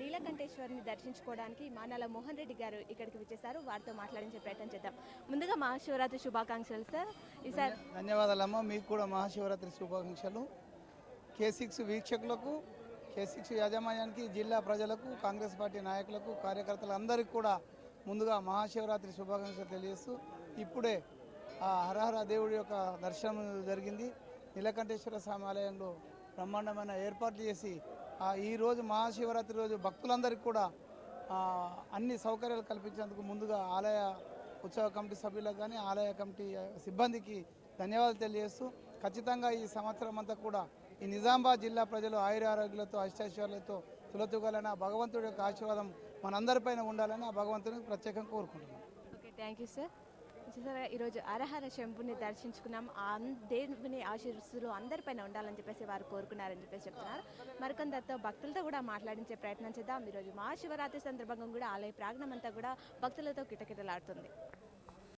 నీలకంఠేశ్వరిని దర్శించుకోవడానికి మానాల మోహన్ రెడ్డి గారు ఇక్కడికి వచ్చేసారు. వారితో మాట్లాడించే ప్రయత్నం చేద్దాం. ముందుగా మహాశివరాత్రి శుభాకాంక్షలు సార్ ఈసారి ధన్యవాదాలమ్మ. మీకు కూడా మహాశివరాత్రి శుభాకాంక్షలు. కే సిక్స్ వీక్షకులకు కే సిక్స్ యాజమాన్యానికి జిల్లా ప్రజలకు కాంగ్రెస్ పార్టీ నాయకులకు కార్యకర్తలు అందరికీ కూడా ముందుగా మహాశివరాత్రి శుభాకాంక్షలు తెలియజేస్తూ ఇప్పుడే ఆ హరహర దేవుడి యొక్క దర్శనం జరిగింది. నీలకంఠేశ్వర స్వామి ఆలయంలో బ్రహ్మాండమైన ఏర్పాట్లు చేసి ఈరోజు మహాశివరాత్రి రోజు భక్తులందరికీ కూడా అన్ని సౌకర్యాలు కల్పించేందుకు ముందుగా ఆలయ ఉత్సవ కమిటీ సభ్యులకు కానీ ఆలయ కమిటీ సిబ్బందికి ధన్యవాదాలు తెలియజేస్తూ ఖచ్చితంగా ఈ సంవత్సరం అంతా కూడా ఈ నిజామాబాద్ జిల్లా ప్రజలు ఆయుర ఆరోగ్యాలతో అష్టైశ్వర్యాలతో తులతూగాలని ఆ భగవంతుడి యొక్క ఆశీర్వాదం మనందరిపైన ఉండాలని ఆ భగవంతుని ప్రత్యేకంగా కోరుకుంటున్నాను ఓకే థ్యాంక్ యూ సార్. చూసారా ఈరోజు అరహర శంభుని దర్శించుకున్నాం. దేవుని ఆశీర్సులు అందరిపైన ఉండాలని చెప్పేసి వారు కోరుకున్నారని చెప్పేసి చెప్తున్నారు. మరికొందరితో భక్తులతో కూడా మాట్లాడించే ప్రయత్నం చేద్దాం. ఈరోజు మహాశివరాత్రి సందర్భంగా కూడా ఆలయ ప్రాంగణం అంతా కూడా భక్తులతో కిటకిటలాడుతుంది.